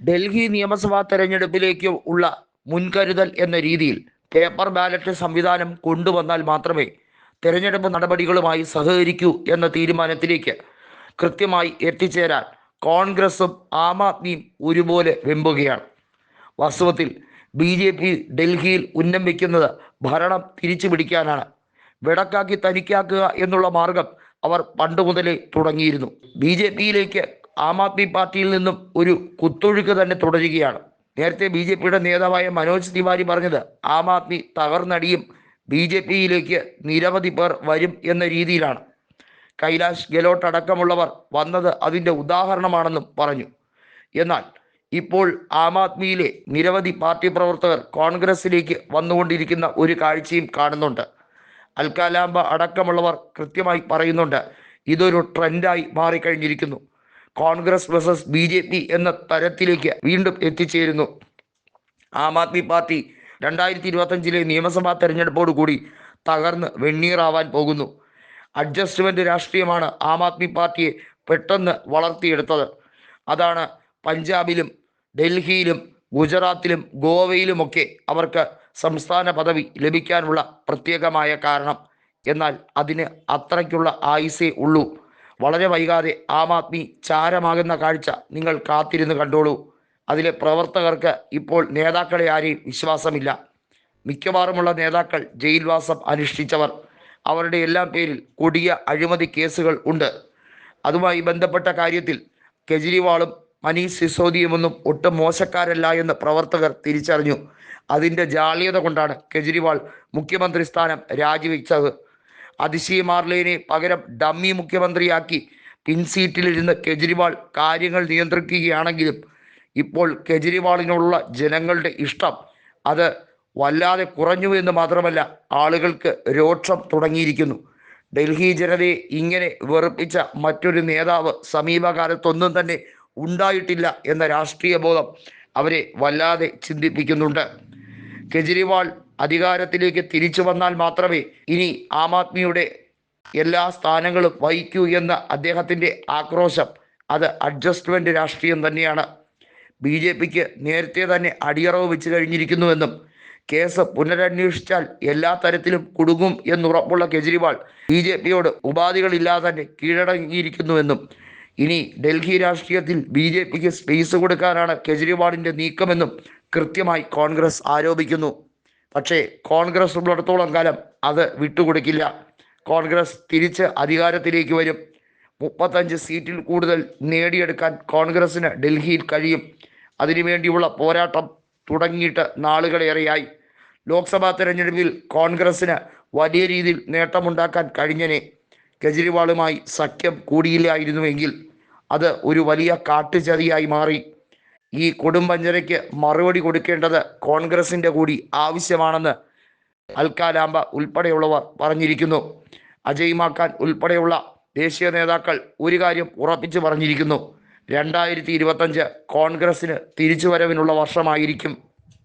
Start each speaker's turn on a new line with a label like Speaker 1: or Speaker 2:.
Speaker 1: ഡൽഹി നിയമസഭാ തെരഞ്ഞെടുപ്പിലേക്ക് ഉള്ള മുൻകരുതൽ എന്ന രീതിയിൽ പേപ്പർ ബാലറ്റ് സംവിധാനം കൊണ്ടുവന്നാൽ മാത്രമേ തെരഞ്ഞെടുപ്പ് നടപടികളുമായി സഹകരിക്കൂ എന്ന തീരുമാനത്തിലേക്ക് കൃത്യമായി എത്തിച്ചേരാൻ കോൺഗ്രസും ആം ആദ്മിയും ഒരുപോലെ വെമ്പുകയാണ്. വാസ്തവത്തിൽ ബി ജെ പി ഡൽഹിയിൽ ഉന്നം വയ്ക്കുന്നത് ഭരണം തിരിച്ചു പിടിക്കാനാണ് വെടക്കാക്കി തനിക്കാക്കുക എന്നുള്ള മാർഗം അവർ പണ്ടുമുതലേ തുടങ്ങിയിരുന്നു. ബി ജെ പിയിലേക്ക് ആം ആദ്മി പാർട്ടിയിൽ നിന്നും ഒരു കുത്തൊഴുക്ക് തന്നെ തുടരുകയാണ്. നേരത്തെ ബി ജെ പിയുടെ നേതാവായ മനോജ് തിവാരി പറഞ്ഞത് ആം ആദ്മി തകർന്നടിയും ബി ജെ പിയിലേക്ക് നിരവധി പേർ വരും എന്ന രീതിയിലാണ്. കൈലാഷ് ഗെലോട്ട് അടക്കമുള്ളവർ വന്നത് അതിന്റെ ഉദാഹരണമാണെന്നും പറഞ്ഞു. എന്നാൽ ഇപ്പോൾ ആം ആദ്മിയിലെ നിരവധി പാർട്ടി പ്രവർത്തകർ കോൺഗ്രസിലേക്ക് വന്നുകൊണ്ടിരിക്കുന്ന ഒരു കാഴ്ചയും കാണുന്നുണ്ട്. അൽക്കാലാമ്പ അടക്കമുള്ളവർ കൃത്യമായി പറയുന്നുണ്ട് ഇതൊരു ട്രെൻഡായി മാറിക്കഴിഞ്ഞിരിക്കുന്നു. Congress versus B J P എന്ന തരത്തിലേക്ക് വീണ്ടും എത്തിച്ചേരുന്നു. ആം ആദ്മി പാർട്ടി രണ്ടായിരത്തി ഇരുപത്തഞ്ചിലെ നിയമസഭാ തെരഞ്ഞെടുപ്പോടുകൂടി തകർന്ന് വെണ്ണീറാവാൻ പോകുന്നു. അഡ്ജസ്റ്റ്മെന്റ് രാഷ്ട്രീയമാണ് ആം ആദ്മി പാർട്ടിയെ പെട്ടെന്ന് വളർത്തിയെടുത്തത്. അതാണ് പഞ്ചാബിലും ഡൽഹിയിലും ഗുജറാത്തിലും ഗോവയിലുമൊക്കെ അവർക്ക് സംസ്ഥാന പദവി ലഭിക്കാനുള്ള പ്രത്യേകമായ കാരണം. എന്നാൽ അതിന് അത്രയ്ക്കുള്ള ആയുസേ ഉള്ളൂ. വളരെ വൈകാതെ ആം ആദ്മി ചാരമാകുന്ന കാഴ്ച നിങ്ങൾ കാത്തിരുന്ന് കണ്ടോളൂ. അതിലെ പ്രവർത്തകർക്ക് ഇപ്പോൾ നേതാക്കളെ ആരെയും വിശ്വാസമില്ല. മിക്കവാറുമുള്ള നേതാക്കൾ ജയിൽവാസം അനുഷ്ഠിച്ചവർ. അവരുടെ എല്ലാം പേരിൽ കൊടിയ അഴിമതി കേസുകൾ ഉണ്ട്. അതുമായി ബന്ധപ്പെട്ട കാര്യത്തിൽ കെജ്രിവാളും മനീഷ് സിസോദിയുമൊന്നും ഒട്ടും മോശക്കാരല്ല എന്ന് പ്രവർത്തകർ തിരിച്ചറിഞ്ഞു. അതിന്റെ ജാള്യത കൊണ്ടാണ് കെജ്രിവാൾ മുഖ്യമന്ത്രി സ്ഥാനം രാജിവെച്ചത്. അതിശി മാർലേനെ പകരം ഡമ്മി മുഖ്യമന്ത്രിയാക്കി പിൻസീറ്റിലിരുന്ന് കെജ്രിവാൾ കാര്യങ്ങൾ നിയന്ത്രിക്കുകയാണെങ്കിലും ഇപ്പോൾ കെജ്രിവാളിനുള്ള ജനങ്ങളുടെ ഇഷ്ടം അത് വല്ലാതെ കുറഞ്ഞു എന്ന് മാത്രമല്ല ആളുകൾക്ക് രോക്ഷം തുടങ്ങിയിരിക്കുന്നു. ഡൽഹി ജനതയെ ഇങ്ങനെ വെറുപ്പിച്ച മറ്റൊരു നേതാവ് സമീപകാലത്തൊന്നും തന്നെ ഉണ്ടായിട്ടില്ല എന്ന രാഷ്ട്രീയ ബോധം അവരെ വല്ലാതെ ചിന്തിപ്പിക്കുന്നുണ്ട്. കെജ്രിവാൾ അധികാരത്തിലേക്ക് തിരിച്ചു വന്നാൽ മാത്രമേ ഇനി ആം ആദ്മിയുടെ എല്ലാ സ്ഥാനങ്ങളും വഹിക്കൂ എന്ന അദ്ദേഹത്തിന്റെ ആക്രോശം അത് അഡ്ജസ്റ്റ്മെന്റ് രാഷ്ട്രീയം തന്നെയാണ്. ബി ജെ പിക്ക് നേരത്തെ തന്നെ അടിയറവ് വെച്ച് കഴിഞ്ഞിരിക്കുന്നുവെന്നും കേസ് പുനരന്വേഷിച്ചാൽ എല്ലാ തരത്തിലും കുടുങ്ങും എന്നുറപ്പുള്ള കെജ്രിവാൾ ബി ജെ പിയോട് ഉപാധികളില്ലാതെ തന്നെ കീഴടങ്ങിയിരിക്കുന്നുവെന്നും ഇനി ഡൽഹി രാഷ്ട്രീയത്തിൽ ബി ജെ പിക്ക് സ്പേസ് കൊടുക്കാനാണ് കെജ്രിവാളിന്റെ നീക്കമെന്നും കൃത്യമായി കോൺഗ്രസ് ആരോപിക്കുന്നു. പക്ഷേ കോൺഗ്രസ് ഉള്ളിടത്തോളം കാലം അത് വിട്ടുകൊടുക്കില്ല. കോൺഗ്രസ് തിരിച്ച് അധികാരത്തിലേക്ക് വരും. മുപ്പത്തഞ്ച് സീറ്റിൽ കൂടുതൽ നേടിയെടുക്കാൻ കോൺഗ്രസിന് ഡൽഹിയിൽ കഴിയും. അതിനുവേണ്ടിയുള്ള പോരാട്ടം തുടങ്ങിയിട്ട് നാളുകളേറെയായി. ലോക്സഭാ തെരഞ്ഞെടുപ്പിൽ കോൺഗ്രസിന് വലിയ രീതിയിൽ നേട്ടമുണ്ടാക്കാൻ കഴിഞ്ഞനെ കെജ്രിവാളുമായി സഖ്യം കൂടിയില്ലായിരുന്നുവെങ്കിൽ അത് ഒരു വലിയ കാട്ടുചതിയായി മാറി. ഈ കൊടുംപഞ്ചരയ്ക്ക് മറുപടി കൊടുക്കേണ്ടത് കോൺഗ്രസിന്റെ കൂടി ആവശ്യമാണെന്ന് അൽക്കാലാമ്പ ഉൾപ്പെടെയുള്ളവർ പറഞ്ഞിരിക്കുന്നു. അജയ് മാക്കാൻ ഉൾപ്പെടെയുള്ള ദേശീയ നേതാക്കൾ ഒരു കാര്യം ഉറപ്പിച്ചു പറഞ്ഞിരിക്കുന്നു. രണ്ടായിരത്തി ഇരുപത്തഞ്ച് കോൺഗ്രസിന് തിരിച്ചുവരവിനുള്ള വർഷമായിരിക്കും.